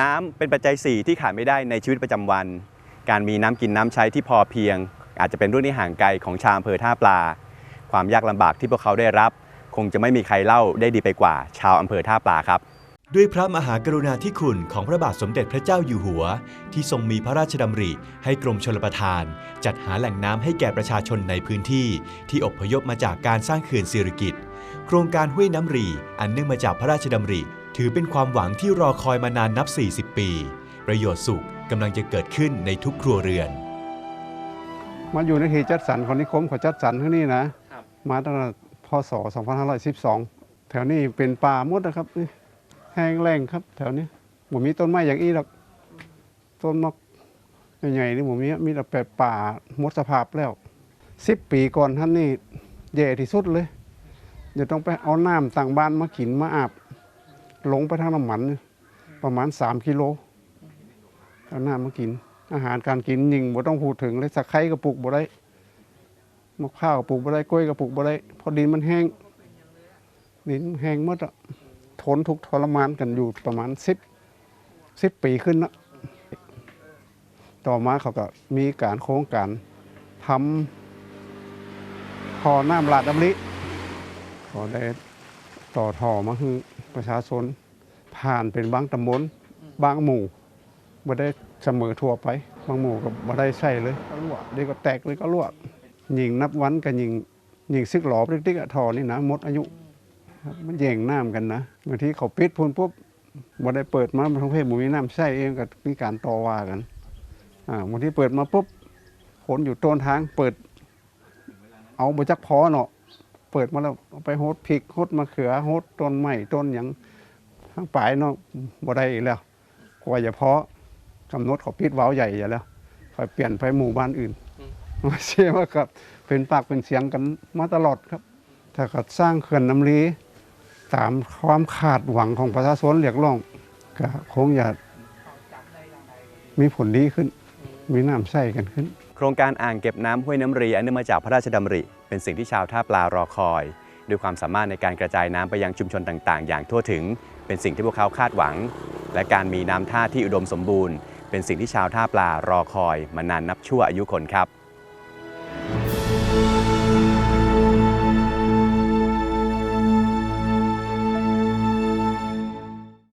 น้ำเป็นปัจจัย 4 ที่ขาดไม่ได้ในชีวิตประจำวัน การมีน้ำกินน้ำใช้ที่พอเพียง อาจจะเป็นเรื่องที่ห่างไกลของชาวอำเภอท่าปลา ความยากลำบากที่พวกเขาได้รับ คงจะไม่มีใครเล่าได้ดีไปกว่า ชาวอำเภอท่าปลาครับด้วยพระมหากรุณาธิคุณของพระบาทสมเด็จพระเจ้าอยู่หัว ที่ทรงมีพระราชดำริให้กรมชลประทาน จัดหาแหล่งน้ำให้แก่ประชาชนในพื้นที่ ที่อพยพมาจากการสร้างเขื่อนสิริกิตโครงการห้วยน้ำรี อันเนื่องมาจากพระราชดำริ ถือเป็นความหวังที่รอคอยมานานนับ 40 ปี ประโยชน์สุขกำลังจะเกิดขึ้นในทุกครัวเรือน มาอยู่ในเขตจัดสรรของนิคมเขาจัดสรรที่นี่นะ มาตั้งแต่พศ 2512 แถวนี้เป็นป่าหมดนะครับนี่แห้งแล้งครับ แถวนี้ผมมีต้นไม้อย่างอี้หรอกต้นมะใหญ่ๆนี่ผมมีมีแต่แปลป่าหมดสภาพแล้วสิบปีก่อนท่านนี่แย่ที่สุดเลยจะต้องไปเอาน้ำต่างบ้านมากินมาอาบ หลงไปทางน้ำมัน ประมาณ 3 กิโลเอาน้ำมากิน อาหารการกินยิงบ่ต้องพูดถึงเลยสักไข่กระปุกบ่ได้มะพร้าวกระปุกบ่ได้กล้วยกระปุกบ่ได้เพราะดินมันแห้งดินแห้งหมดอะทนทุกทรมานกันอยู่ประมาณสิบสิบปีขึ้นนะต่อมาเขาก็มีการโครงการทำท่อน้ำลาดดำริก็ได้ ต่อท่อมาคือประชาชนผ่านเป็นบางตำบลบางหมู่บ่ได้เสมอทั่วไป บางหมู่ก็บ่ได้ใช่เลยก็รั่วเดี๋ยวก็แตกเลยก็รั่วยิงนับวันกับยิงยิงซึกหลอบติ๊กๆอะทอนี่นะหมดอายุครับมันแย่งน้ำกันนะบางทีเขาปิดพูนปุ๊บบ่ได้เปิดมาทั้งเพศบ่มีน้ำใช้เองก็มีการต่อว่ากันอ่าบางทีเปิดมาปุ๊บคนอยู่ต้นทางเปิด เอาบ่จักพอเนาะ เปิดมาแล้วเอาไปโฮดพริกโฮดมะเขือโฮดต้นไม้ต้นหยังทั้งปลายเนาะบ่ได้อีกแล้วกว่าจะพอกำหนดเขาปิดเว้าใหญ่อยู่แล้วคอยเปลี่ยนไปหมู่บ้านอื่นมาเชื่อว่าครับเป็นปากเป็นเสียงกันมาตลอดครับ ถ้าเขาสร้างเขื่อนน้ำรีตามความคาดหวังของประชาชนเรียกร้องก็คงจะมีผลดีขึ้น มีน้ำใส่กันขึ้น โครงการอ่างเก็บน้ำห้วยน้ำรีอันเนื่องมาจากพระราชดำริ เป็นสิ่งที่ชาวท่าปลารอคอย ด้วยความสามารถในการกระจายน้ำไปยังชุมชนต่าง ๆ อย่างทั่วถึง เป็นสิ่งที่พวกเขาคาดหวัง และการมีน้ำท่าที่อุดมสมบูรณ์ เป็นสิ่งที่ชาวท่าปลารอคอย มานานนับชั่วอายุคนครับ